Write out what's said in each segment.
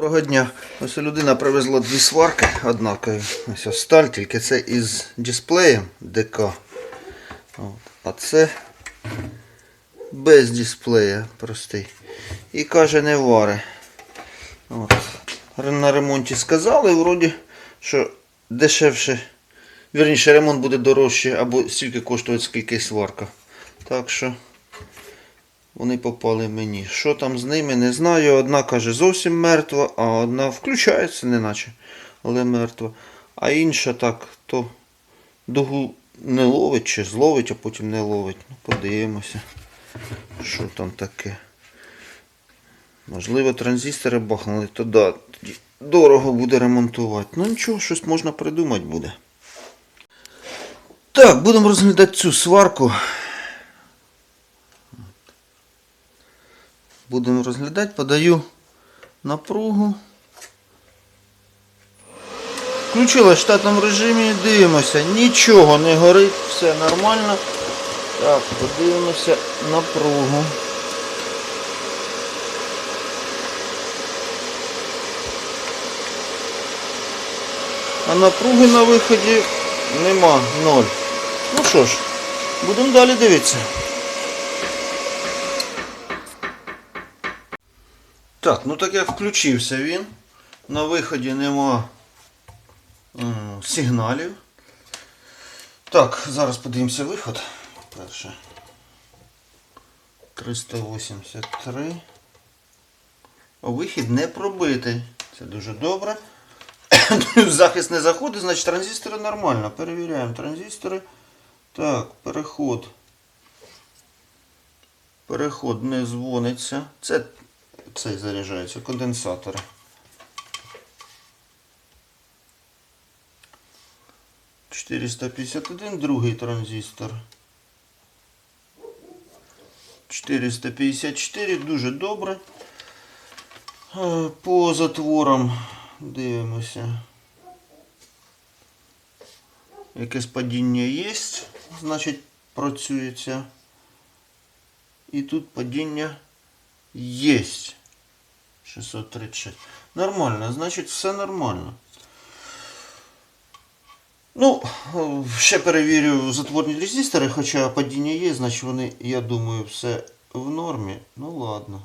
Доброго дня. Ось людина привезла дві сварки однакові. Ось сталь, тільки це із дисплеєм ДК. От. А це без дисплея простий. І каже, не варе. От. На ремонті сказали, вроді, що дешевше. Вірніше, ремонт буде дорожче або стільки коштує, скільки сварка. Так що вони попали мені. Що там з ними, не знаю. Одна каже зовсім мертва, а одна включається, неначе, але мертва. А інша так, то дугу не ловить чи зловить, а потім не ловить. Ну, подивимося, що там таке. Можливо, транзистори бахнули, то да, тоді дорого буде ремонтувати. Ну нічого, щось можна придумати буде. Так, будемо розглядати цю сварку. Будемо розглядати, подаю напругу. Включила в штатному режимі, дивимося, нічого не горить, все нормально. Так, подивимося напругу. А напруги на виході нема, ноль. Ну що ж, будемо далі дивитися. Так, ну так як включився він. На виході нема сигналів. Так, зараз подивимося виход. Перше. 383. А вихід не пробитий. Це дуже добре. Захист не заходить, значить транзистори нормально. Перевіряємо транзистори. Так, переход. Переход не дзвониться. Це цей заряджається, конденсатори. Чотириста п'ятдесят один, другий транзистор. 454, дуже добре. Е, По затворам дивимося. Якесь падіння є, значить працюється. І тут падіння Есть. 636. Нормально, значить все нормально. Ну, е, ще перевірю затворні резистори, хоча падіння є, значить вони, я думаю, все в нормі. Ну ладно.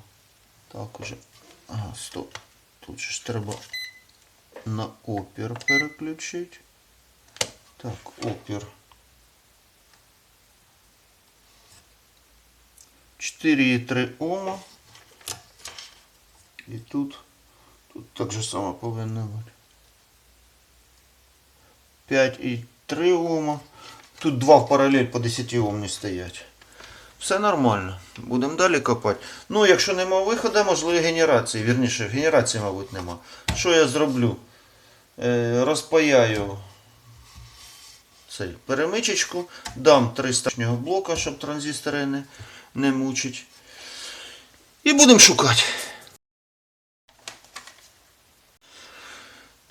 Так уже. Ага, стоп. Тут же ж треба на опір переключити. Так, опір. 4,3 Ома. І тут, тут так же само повинно бути. 5,3 Ома. Тут два в паралель по 10 Ом не стоять. Все нормально. Будемо далі копати. Ну, якщо нема виходу, можливо генерації. Вірніше, генерації, мабуть, нема. Що я зроблю? Е, розпаяю цей перемичечку, дам 300 блока, щоб транзистори не, не мучить. І будемо шукати.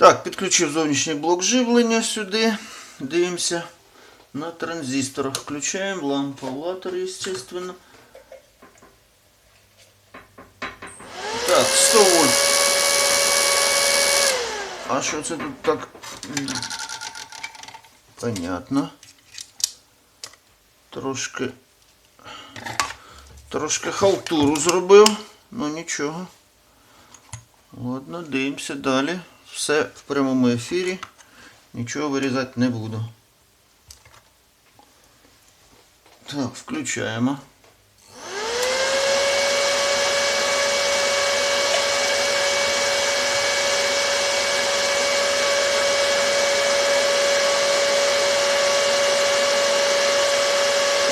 Так, підключив зовнішній блок живлення сюди. Дивимося на транзисторах. Включаємо лампу-латер, естественно. Так, 100 вольт. А що це тут так? Понятно. Трошки. Трошки халтуру зробив. Ну нічого. Ладно, дивимося далі. Все в прямому ефірі. Нічого вирізати не буду. Так, включаємо.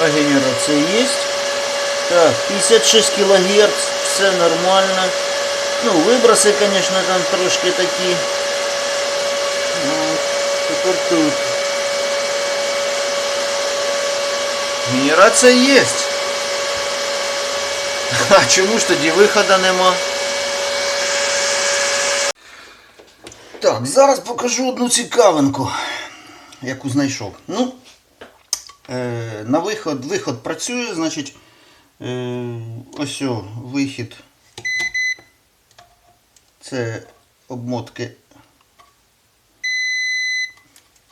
А генерация есть. Так, 56 килогерц, все нормально. Ну, виброси, конечно, там трошки такі. Тут. Генерація є. А чому ж тоді виходу нема? Так, зараз покажу одну цікавинку, яку знайшов. Ну, е, на виход, виход працює, значить, е, ось о, вихід. Це обмотки.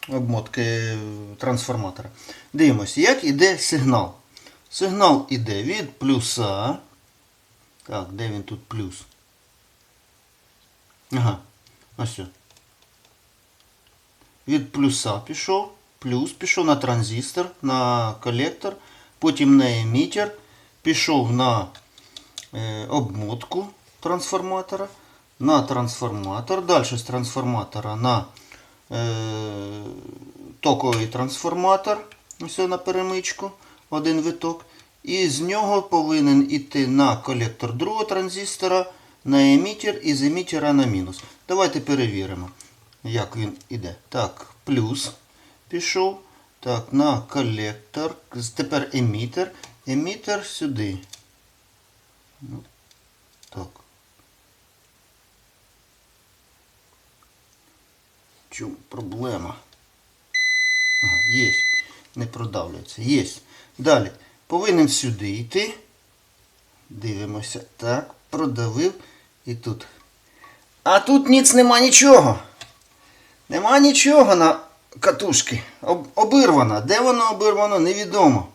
Обмотки трансформатора. Дивимося, як іде сигнал. Сигнал іде від плюса. Так, де він тут плюс? Ага, ось. Від плюса пішов, плюс пішов на транзистор, на колектор, потім на емітер, пішов на е, обмотку трансформатора, на трансформатор, далі з трансформатора на е, токовий трансформатор, ось на перемичку, один виток. І з нього повинен іти на колектор другого транзистора, на емітер і з емітера на мінус. Давайте перевіримо, як він іде. Так, плюс пішов. Так, на колектор. Тепер емітер. Емітер сюди. Ну, Так. Чому проблема? Ага, є. Не продавлюється. Є. Далі. Повинен сюди йти. Дивимося. Так, продавив. І тут. А тут ніц нема нічого. Нема нічого на катушки. Об, обірвана. Де воно обірвано, невідомо.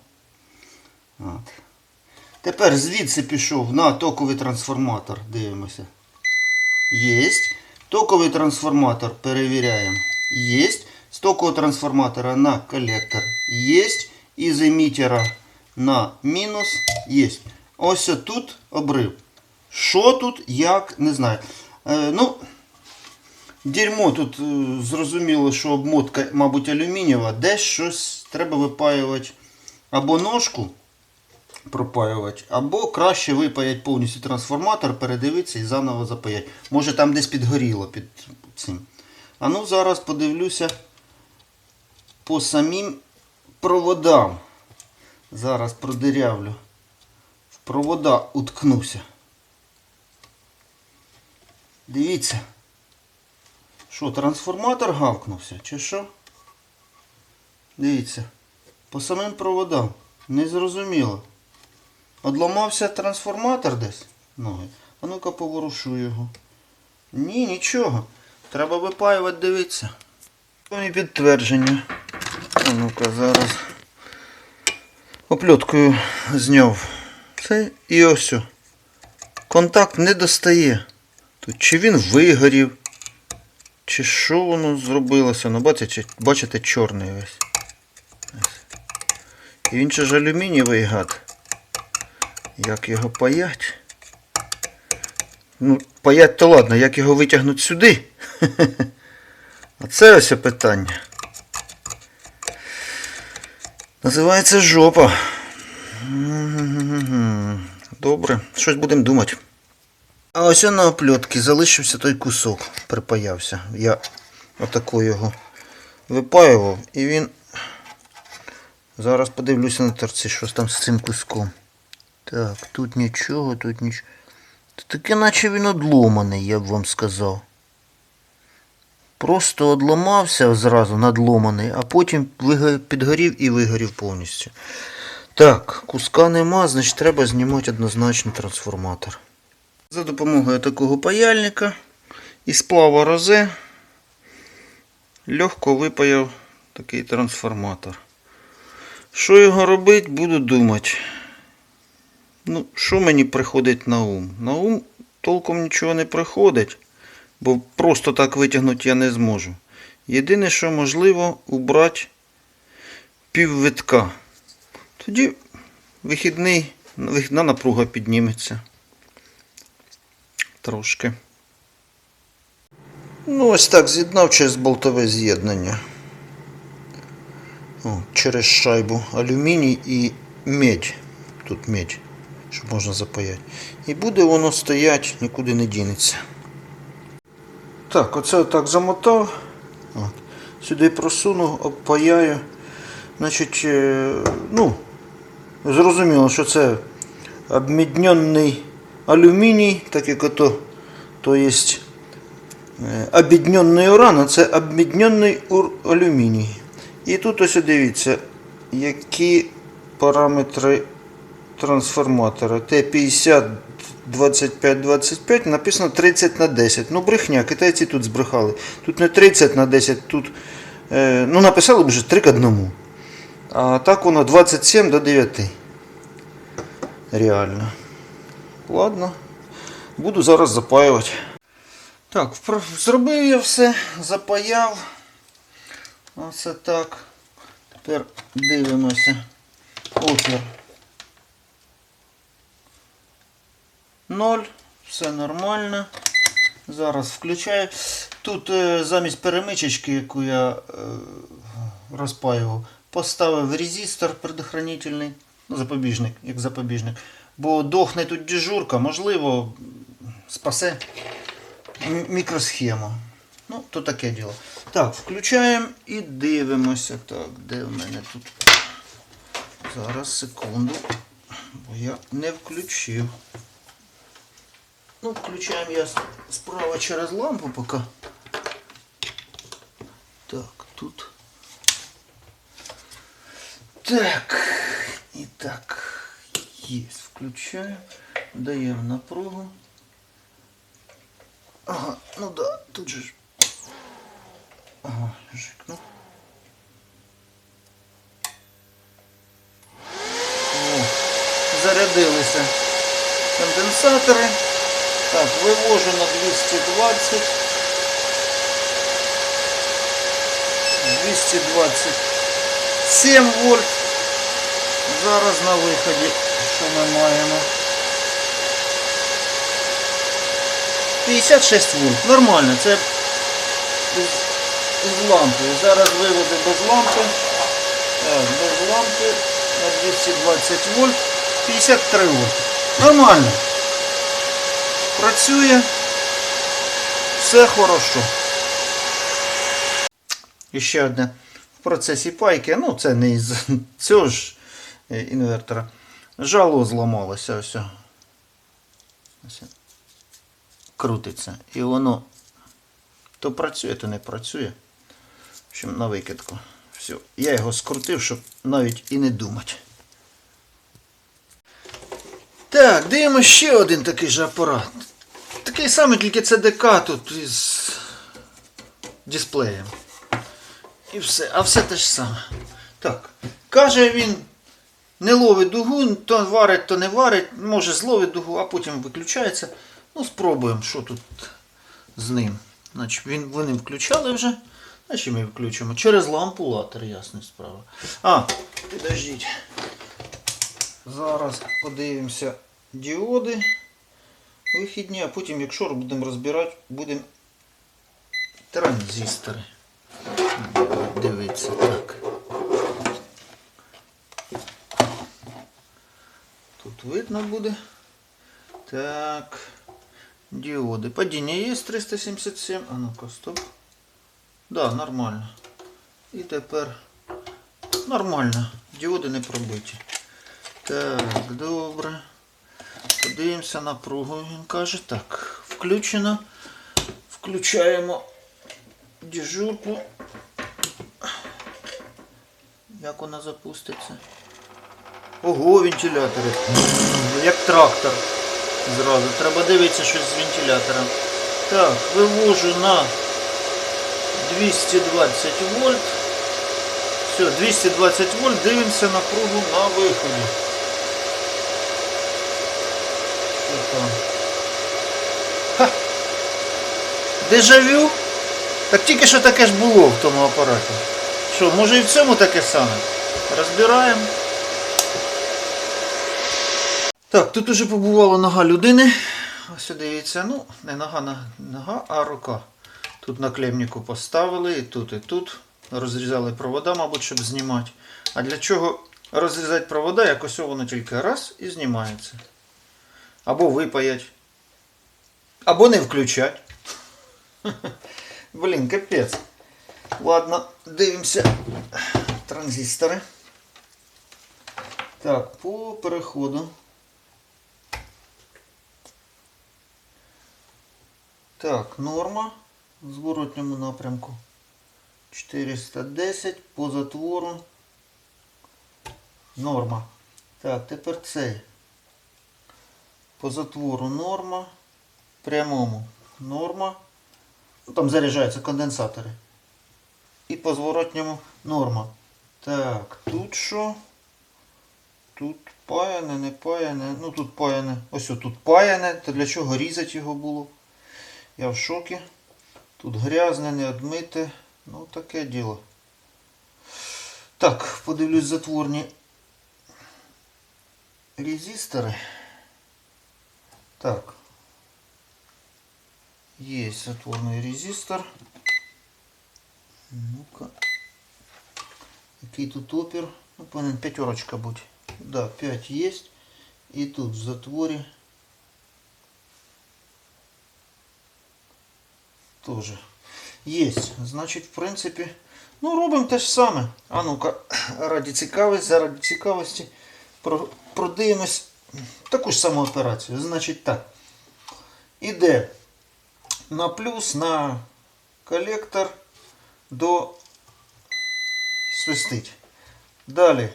От. Тепер звідси пішов на токовий трансформатор. Дивимося. Єсть. Токовий трансформатор перевіряємо. Єсть. З токового трансформатора на колектор. Єсть. І з емітера на мінус. Єсть. Ось тут обрив. Що тут, як, не знаю. Е, ну, дерьмо тут е, зрозуміло, що обмотка, мабуть, алюмінієва. Десь щось треба випаювати або ножку пропаювати, або краще випаять повністю трансформатор, передивитися і заново запаять. Може там десь підгоріло під цим. А ну зараз подивлюся по самим проводам. Зараз продирявлю. В провода уткнуся. Дивіться. Що, трансформатор гавкнувся, чи що? Дивіться. По самим проводам. Незрозуміло. Одламався трансформатор десь? Ноги. А ну-ка поворушу його. Ні, нічого. Треба випаювати, дивитися. І підтвердження. А ну-ка зараз. Опльоткою зняв. Це і ось. Контакт не достає. Тут чи він вигорів, чи що воно зробилося. Ну, бачите, бачите чорний весь. І він же ж алюмінієвий гад. Як його паять? Ну, паять то ладно, як його витягнути сюди? А це ось питання. Називається жопа. Добре, щось будемо думати. А ось на опльотки залишився той кусок, припаявся. Я отако його випаював і він. Зараз подивлюся на торці, що там з цим куском. Так, тут нічого, тут нічого. Та Таке наче він одломаний, я б вам сказав. Просто одламався зразу надломаний, а потім підгорів і вигорів повністю. Так, куска нема, значить треба знімати однозначно трансформатор. За допомогою такого паяльника і сплава розе легко випаяв такий трансформатор. Що його робити, буду думати. Ну, що мені приходить на ум? На ум толком нічого не приходить, бо просто так витягнути я не зможу. Єдине, що можливо, убрати піввитка. Тоді вихідний, вихідна напруга підніметься. Трошки. Ну, ось так з'єднав через болтове з'єднання. Через шайбу алюміній і медь. Тут медь, щоб можна запаяти. І буде воно стоять, нікуди не дінеться. Так, оце отак замотав. От. Сюди просунув, обпаяю. Значить, е, ну, зрозуміло, що це обміднений алюміній, так як ото, то є е, обіднений уран, а це обміднений алюміній. І тут ось дивіться, які параметри трансформатора Т-50-2525 написано 30 на 10. Ну, брехня, китайці тут збрехали. Тут не 30 на 10, тут е, ну, написали б вже 3 к 1. А так воно 27 до 9. Реально. Ладно. Буду зараз запаювати. Так, зробив я все, запаяв. Оце так. Тепер дивимося. Опір. 0, все нормально. Зараз включаю. Тут е, замість перемичечки, яку я е, розпаював, поставив резистор предохранительний, ну, запобіжник, як запобіжник. Бо дохне тут дежурка, можливо, спасе мікросхему. Ну, то таке діло. Так, включаємо і дивимося. Так, де в мене тут? Зараз секунду. Бо я не включив. Ну, включаємо я справа через лампу поки. Так, тут. Так. І так. Есть. Включаємо. Даємо напругу. Ага, ну да, тут же. Ага, жикну. О, зарядилися конденсатори. Так, вивожу на 220. 227 вольт. Зараз на виході, що ми маємо? 56 вольт. Нормально, це із, із лампи. Зараз виведу без лампи. Так, без лампи на 220 вольт. 53 вольт. Нормально. Працює. Все хорошо. І ще одне. В процесі пайки, ну це не із цього ж е, інвертора. Жало зламалося ось. Ось. Крутиться. І воно то працює, то не працює. В общем, на викидку. Все. Я його скрутив, щоб навіть і не думати. Так, дивимося ще один такий же апарат. Такий самий, тільки це ДК тут із дисплеєм. І все, а все те ж саме. Так. Каже він, не ловить дугу, то варить, то не варить, може зловить дугу, а потім виключається. Ну, спробуємо, що тут з ним. Значить, він, вони включали вже. Значить ми включимо. Через лампу латер, ясна справа. А, підождіть. Зараз подивимося діоди вихідні, а потім, якщо будемо розбирати, будемо транзистори. Дивіться так. Тут видно буде. Так. Діоди. Падіння є 377. А ну-ка, стоп. Да, нормально. І тепер нормально. Діоди не пробиті. Так, добре. Подивимося напругу. Він каже, так, включено. Включаємо дежурку. Як вона запуститься? Ого, вентилятори. Як трактор. Зразу. Треба дивитися щось з вентилятором. Так, вивожу на 220 вольт. Все, 220 вольт, дивимося напругу на виході. Що там? Ха! Дежавю? Так тільки що таке ж було в тому апараті. Що, може і в цьому таке саме? Розбираємо. Так, тут уже побувала нога людини. Ось дивіться, ну, не нога, нога, а рука. Тут на клемніку поставили, і тут, і тут. Розрізали провода, мабуть, щоб знімати. А для чого розрізати провода, якось воно тільки раз і знімається. Або випаять. Або не включать. Блін, капець. Ладно, дивимося. Транзистори. Так, по переходу. Так, норма в зворотньому напрямку. 410 по затвору. Норма. Так, тепер цей. По затвору норма. Прямому норма. Ну, Там заряджаються конденсатори. І по зворотньому норма. Так, тут що? Тут паяне, не паяне. Ну тут паяне. Ось тут паяне. То для чого різати його було? Я в шокі. Тут грязне, не одмите. Ну таке діло. Так, подивлюсь затворні резистори. Так. Есть затворный резистор. Ну-ка. Який тут опір? Ну, повинен п'ятерочка бути. Да, 5 есть. І тут в затворі. Тоже. Есть. Значить, в принципі, ну робимо те ж саме. А ну-ка, раді цікавості, заради цікавості про- продивимось таку ж саму операцію. Значить так. Іде на плюс на колектор до свистить. Далі.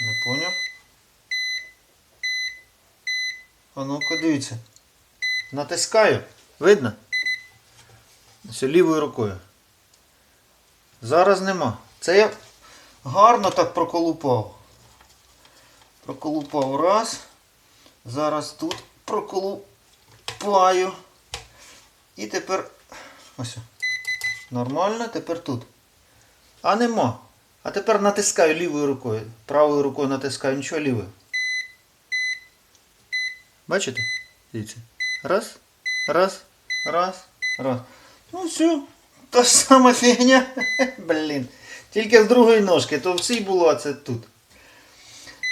Не поняв. А ну-ка дивіться. Натискаю. Видно? Все лівою рукою. Зараз нема. Це я гарно так проколупав. Проколупав раз. Зараз тут проколупаю. І тепер ось. Нормально, тепер тут. А нема. А тепер натискаю лівою рукою. Правою рукою натискаю, нічого лівою. Бачите? Дивіться. Раз, раз, раз, раз. Ну все. Та ж сама фігня. Блін. Тільки з другої ножки, то в цій було, а це тут.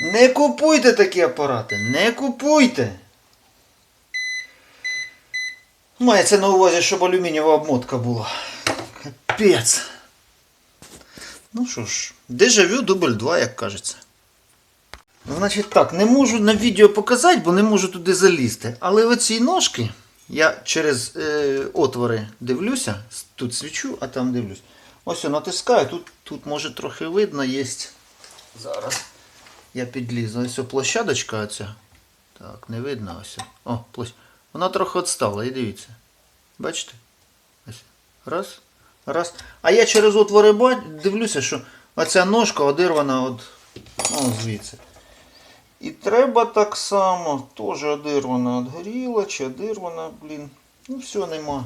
Не купуйте такі апарати. Не купуйте. Мається на увазі, щоб алюмінієва обмотка була. Капець. Ну що ж, дежавю дубль 2, як кажеться. Значить так, не можу на відео показати, бо не можу туди залізти. Але оці ножки я через е, отвори дивлюся, тут свічу, а там дивлюсь. Ось я натискаю, тут, тут може трохи видно, є. Зараз я підлізу. Ось о, площадочка оця. Так, не видно ось. О, площ... Вона трохи відстала, і дивіться. Бачите? Ось. Раз, раз. А я через отвори дивлюся, що оця ножка одирвана від. Ну, звідси. І треба так само, теж одирвана від горіла, чи одирвана, блін. Ну все, нема.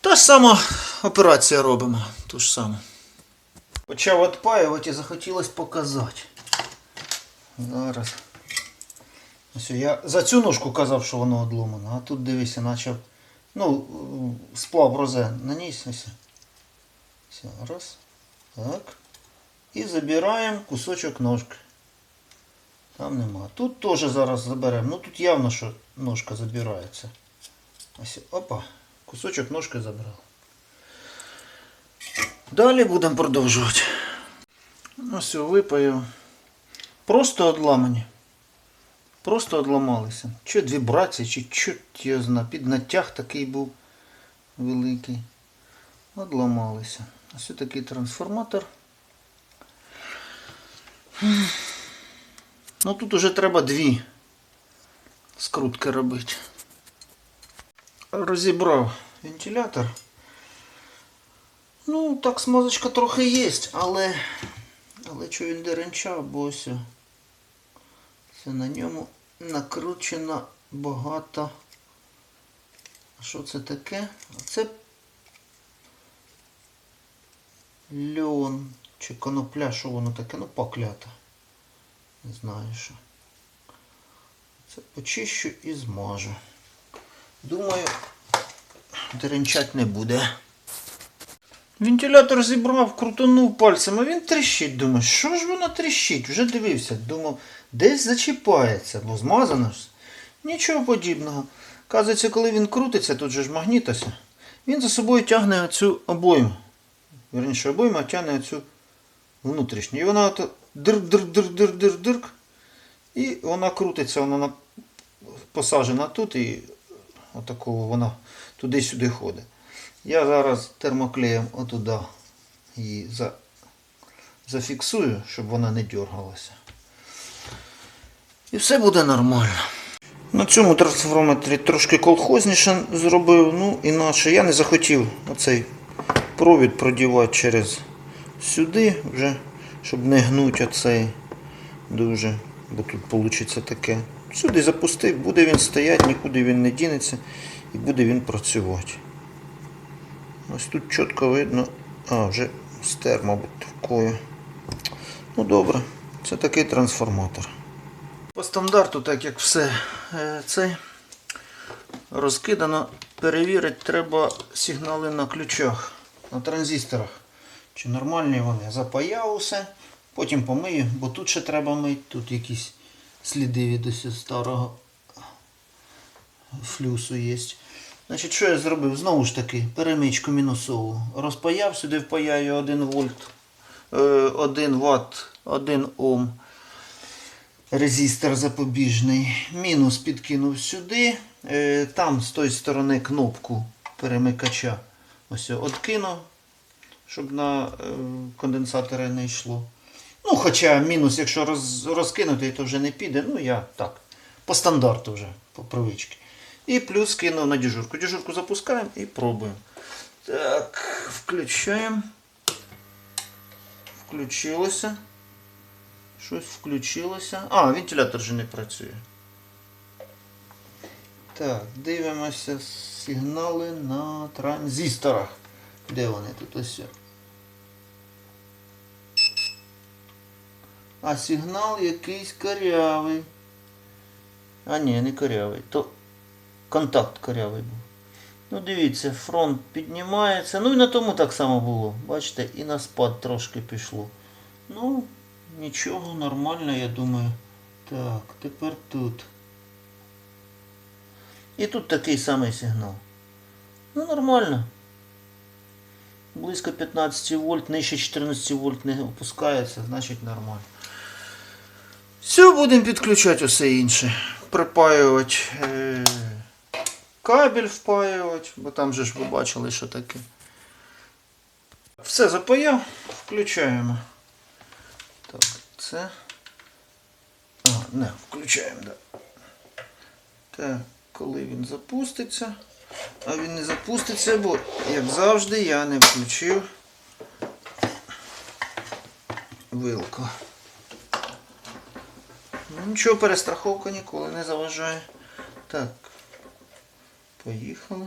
Та ж сама операція робимо. Ту ж саму. Почав відпаювати і захотілося показати. Зараз. Ось я за цю ножку казав, що воно одломано, а тут дивися, наче. Ну, сплав розе наніс. Ось. Все, раз. Так. І забираємо кусочок ножки. Там нема. Тут теж зараз заберемо. Ну тут явно, що ножка забирається. Ось, опа, кусочок ножки забрав. Далі будемо продовжувати. Ну все, випаю. Просто одламані. Просто одламалися. Чи від вібрації, чи чорт його зна. Під натяг такий був великий. Одламалися. Ось такий трансформатор. Ну тут уже треба дві скрутки робити. Розібрав вентилятор. Ну, так смазочка трохи є, але але що він деренчав, бо ось це на ньому накручено багато. А що це таке? Це льон чи конопля, що воно таке? Ну, поклята. Не знаю що. Це почищу і змажу. Думаю, деренчать не буде. Вентилятор зібрав, крутанув пальцем, а він тріщить. Думаю, що ж воно тріщить? Вже дивився. Думав, десь зачіпається, бо змазано ж. Нічого подібного. Казується, коли він крутиться, тут же ж магніт ось, він за собою тягне оцю обойму. Верніше, обойма тягне оцю внутрішню. І вона от дирк-дирк-дирк-дирк-дирк. І вона крутиться, вона на- посаджена тут і отакого вона туди-сюди ходить. Я зараз термоклеєм отуда її за... зафіксую, щоб вона не дергалася. І все буде нормально. На цьому трансформаторі трошки колхозніше зробив, ну інакше я не захотів оцей провід продівати через сюди, вже, щоб не гнуть оцей дуже, бо тут вийде таке. Сюди запустив, буде він стояти, нікуди він не дінеться і буде він працювати. Ось тут чітко видно, а, вже стер, мабуть, такою. Ну добре, це такий трансформатор. По стандарту, так як все е, це розкидано, перевірити треба сигнали на ключах, на транзисторах. Чи нормальні вони. Запаяв усе, потім помию, бо тут ще треба мити, тут якісь сліди від старого флюсу є. Значить, що я зробив? Знову ж таки, перемичку мінусову. Розпаяв, сюди впаяю 1 вольт, е, 1 ватт, 1 Ом. Резистор запобіжний. Мінус підкинув сюди. Е, Там з тої сторони кнопку перемикача. Ось откинув, щоб на е, конденсатори не йшло. Ну, хоча мінус, якщо роз, розкинути, то вже не піде. Ну, я так. По стандарту вже, по привичці. І плюс кинув на дежурку. Дежурку запускаємо і пробуємо. Так, включаємо. Включилося. Щось включилося. А, вентилятор вже не працює. Так, дивимося сигнали на транзисторах. Де вони тут ось? А сигнал якийсь корявий. А ні, не корявий. То контакт корявий був. Ну дивіться, фронт піднімається. Ну і на тому так само було. Бачите, і на спад трошки пішло. Ну, нічого, нормально, я думаю. Так, тепер тут. І тут такий самий сигнал. Ну, нормально. Близько 15 вольт, нижче 14 вольт не опускається, значить нормально. Все, будемо підключати усе інше. Припаювати е, кабель впаювати, бо там же ж ви бачили, що таке. Все запаяв, включаємо. Так, це. А, не, включаємо, да. Так, коли він запуститься. А він не запуститься, бо, як завжди, я не включив вилку. Ну, нічого, перестраховка ніколи не заважає. Так. Поїхали.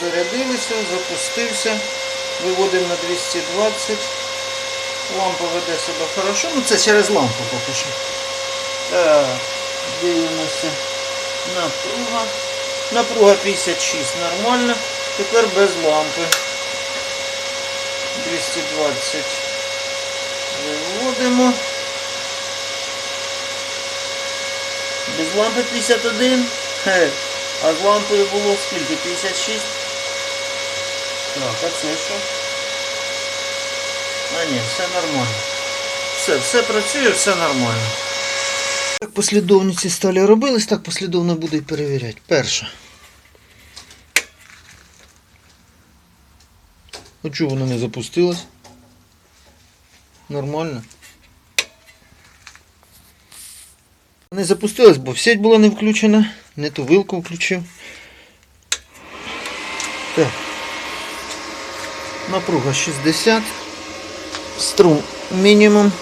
Зарядилися, запустився. Виводимо на 220. Лампа веде себе хорошо. Ну це через лампу поки що. Так, дивимося. Напруга. Напруга 56 нормально. Тепер без лампи. 220. Виводимо. Без лампи 51. Хе. А з лампою було скільки? 56. Так, а це що? А ні, все нормально. Все, все працює, все нормально. Так послідовниці сталі робились, так послідовно буду і перевіряти. Перше. А чого воно не запустилось? Нормально. Не запустилось, бо сеть була не включена. Не ту вилку включив. Так. Напруга 60. Струм мінімум.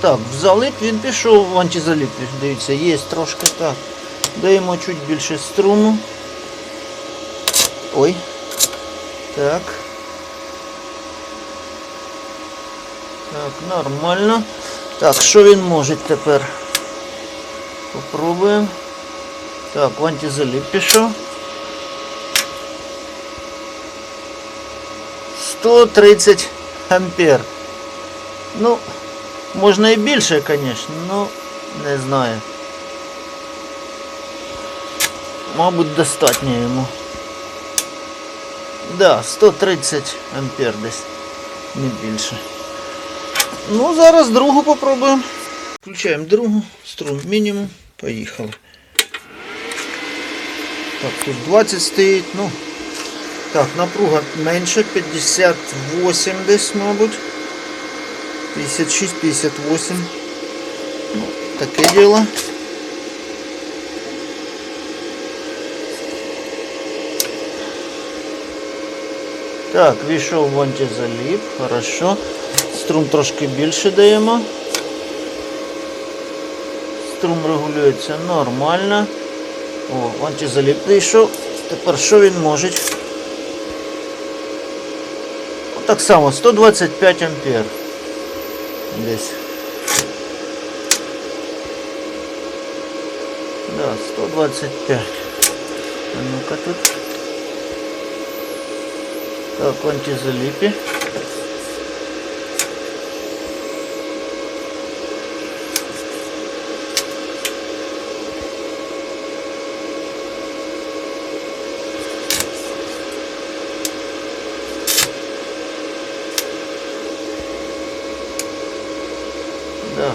Так, в залип він пішов, в антизалип, дивіться, є трошки так. Даємо чуть більше струму. Ой. Так. Так, нормально. Так, що він може тепер? Попробуємо. Так, в антизалип пішов. 130 ампер. Ну, можна і більше, звісно, але не знаю. Мабуть, достатньо йому. Да, 130 ампер десь, не більше. Ну, зараз другу попробуємо. Включаємо другу, струм мінімум, поїхали. Так, тут 20 стоїть, ну. Так, напруга менше, 58 десь, мабуть. 56, 58. Ну, таке діло. Так, війшов в антизаліп, хорошо. Струм трошки більше даємо. Струм регулюється нормально. О, антизаліп вийшов. Тепер що він може? Так само, 125 ампер. Десь. Да, 125. А ну-ка тут. Так, в антизалипе. Да.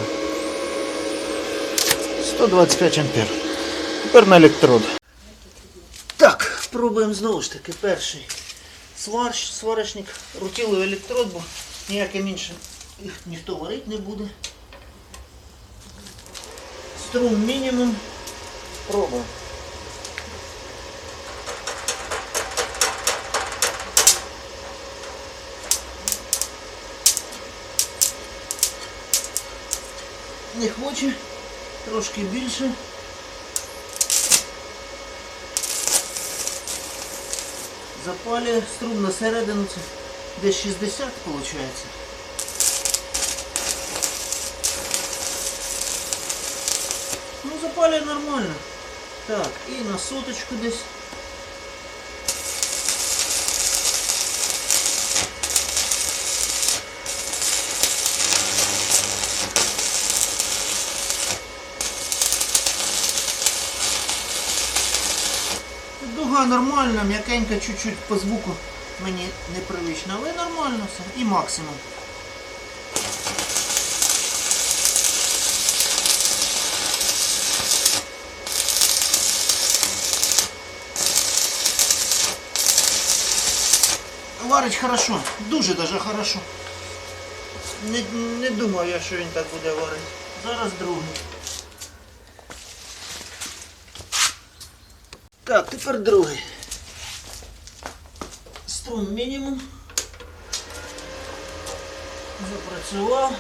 125 ампер. Тепер на електрод. Так, пробуємо знову ж таки перший сварщ, сварочник, рутіловий електрод, бо ніяким іншим їх ніхто варити не буде. Струм мінімум. Пробуємо. Не хоче, трошки більше. Запалює струм на середину, це десь 60 виходить. Ну, запалює нормально. Так, і на соточку десь. Дуга нормальна, м'якенька, чуть-чуть по звуку мені непривично, але нормально все. І максимум. Варить хорошо, дуже даже хорошо. Не, не думав я, що він так буде варити. Зараз другий. Так, тепер другий. Струм мінімум. Запрацював.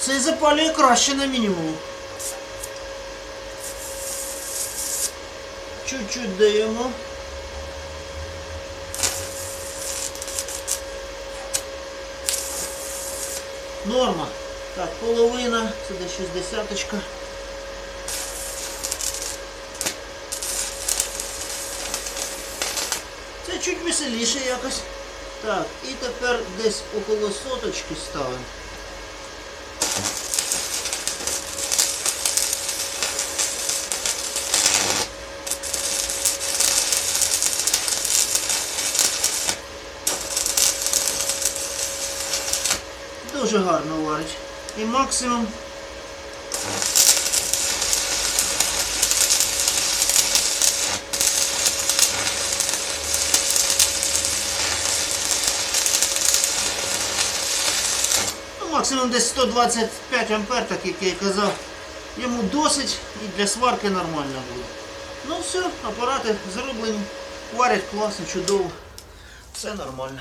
Цей запалює краще на мінімум. Чуть-чуть даємо. Норма. Так, половина, це десь 60 -очка. Це чуть веселіше якось. Так, і тепер десь около соточки ставимо. Дуже гарно варить. І максимум. Ну, максимум десь 125 ампер, так як я і казав. Йому досить і для сварки нормально буде. Ну все, апарати зроблені, варять класно, чудово. Все нормально.